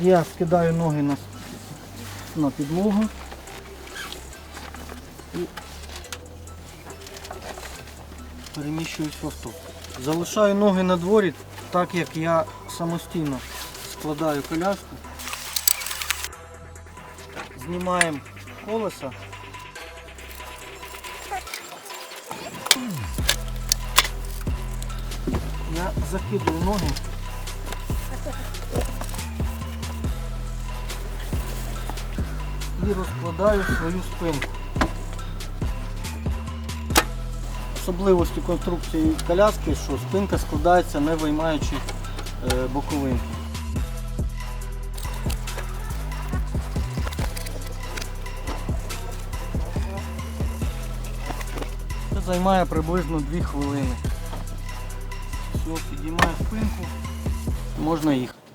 Я скидаю ноги на, на підлогу. І переміщуюсь в авто. Залишаю ноги на дворі, так як я самостійно складаю коляску. Знімаємо колеса. Я закидую ноги. І розкладаю свою спинку. Особливості конструкції коляски, що спинка складається не виймаючи е, боковинки. Це займає приблизно 2 хвилини. Все, підіймаю спинку, можна їхати.